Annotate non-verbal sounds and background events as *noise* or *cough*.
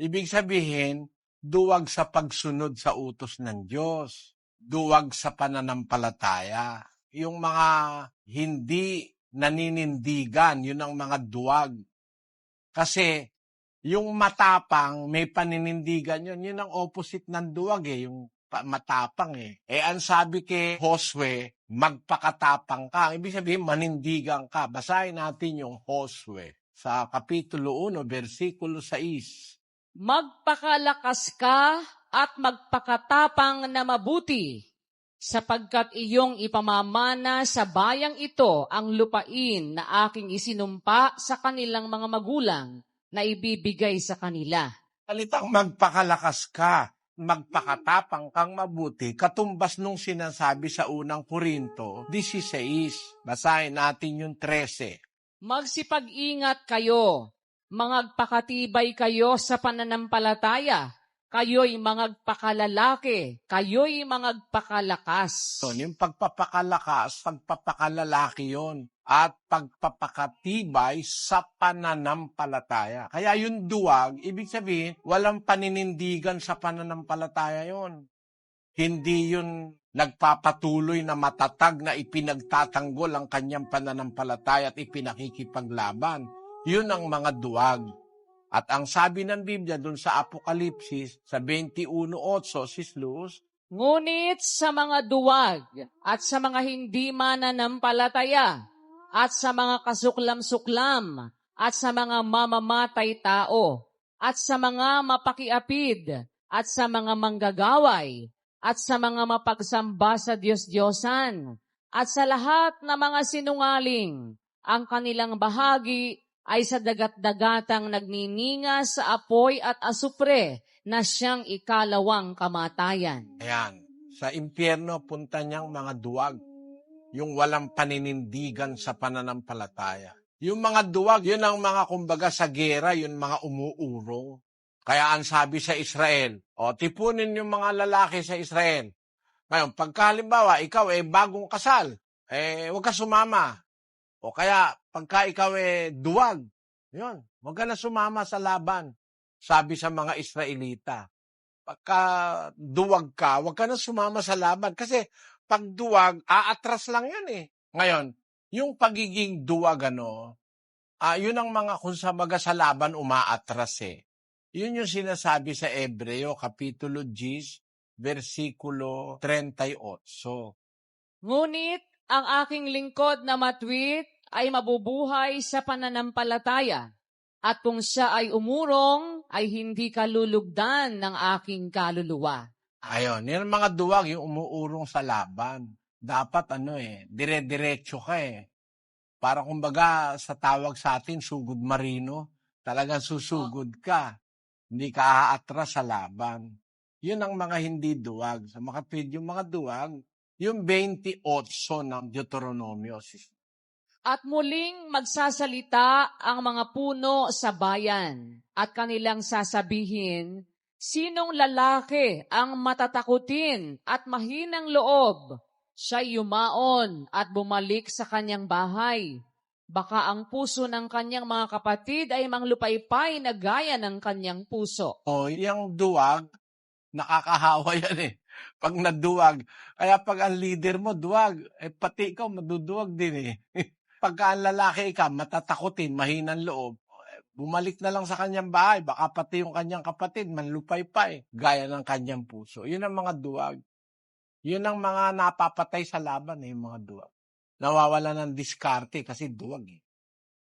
Ibig sabihin, duwag sa pagsunod sa utos ng Diyos. Duwag sa pananampalataya. Yung mga hindi naninindigan, yun ang mga duwag. Kasi yung matapang, may paninindigan yun. Yun ang opposite ng duwag eh, yung pa- matapang eh. Eh, ang sabi kay Josue, magpakatapang ka. Ibig sabihin, manindigan ka. Basahin natin yung Josue sa Kapitulo 1, versikulo 6. Magpakalakas ka at magpakatapang na mabuti, sapagkat iyong ipamamana sa bayang ito ang lupain na aking isinumpa sa kanilang mga magulang na ibibigay sa kanila. Salitang magpakalakas ka, magpakatapang kang mabuti, katumbas nung sinasabi sa unang Korinto 16. Basahin natin yung 13. Magsipag-ingat kayo, mangagpakatibay kayo sa pananampalataya, kayo'y mangagpakalalaki, kayo'y mangagpakalakas. So, yung pagpapakalakas, pagpapakalalaki yon at pagpapakatibay sa pananampalataya. Kaya yung duwag, ibig sabihin, walang paninindigan sa pananampalataya yon. Hindi yun nagpapatuloy na matatag na ipinagtatanggol ang kanyang pananampalataya at ipinakikipaglaban. Yun ang mga duwag. At ang sabi ng Biblia dun sa Apokalipsis, sa 21.8, sis Luz, Ngunit sa mga duwag at sa mga hindi mananampalataya at sa mga kasuklam-suklam at sa mga mamamatay tao at sa mga mapakiapid at sa mga manggagaway at sa mga mapagsamba sa Diyos-Diyosan at sa lahat ng mga sinungaling ang kanilang bahagi ay sa dagat-dagatang nagnininga sa apoy at asupre na siyang ikalawang kamatayan. Ayan. Sa impyerno, punta niyang mga duwag. Yung walang paninindigan sa pananampalataya. Yung mga duwag, yun ang mga kumbaga sa gera, yun mga umuurong. Kaya ang sabi sa Israel, o tipunin yung mga lalaki sa Israel. Ngayon, pagka halimbawa, ikaw eh bagong kasal, eh huwag ka sumama. O kaya, pagka ikaw eh duwag, yun, huwag ka na sumama sa laban. Sabi sa mga Israelita, pagka duwag ka, huwag ka na sumama sa laban. Kasi pag duwag, aatras lang yun eh. Ngayon, yung pagiging duwag, ano, ah yun ang mga kung sa maga sa laban umaatras eh. Yun yung sinasabi sa Ebreo, Kapitulo 10, versikulo 38. Ngunit ang aking lingkod na matwit ay mabubuhay sa pananampalataya. At kung siya ay umurong, ay hindi kalulugdan ng aking kaluluwa. Ayun, ang mga duwag, yung umuurong sa laban. Dapat ano eh, dire-diretso ka eh. Para kumbaga sa tawag sa atin, sugod marino, talagang susugod ka. Hindi ka aatras sa laban. Yun ang mga hindi duwag. Sa makatwid yung mga duwag, yung 28 ng Deuteronomio. At muling magsasalita ang mga puno sa bayan at kanilang sasabihin, Sinong lalaki ang matatakutin at mahinang loob? Siya'y yumaon at bumalik sa kanyang bahay. Baka ang puso ng kanyang mga kapatid ay manglupaypay na gaya ng kanyang puso. O, yung duwag, nakakahawa *laughs* yan eh. Pag naduwag. Kaya pag ang leader mo duwag, eh pati ikaw maduduwag din eh. *laughs* Pagka ang lalaki ka, matatakutin, mahinang loob, eh, bumalik na lang sa kanyang bahay, baka pati yung kanyang kapatid, manlupay-pay, gaya ng kanyang puso. Yun ang mga duwag. Yun ang mga napapatay sa laban eh, yung mga duwag. Nawawala ng diskarte kasi duwag eh.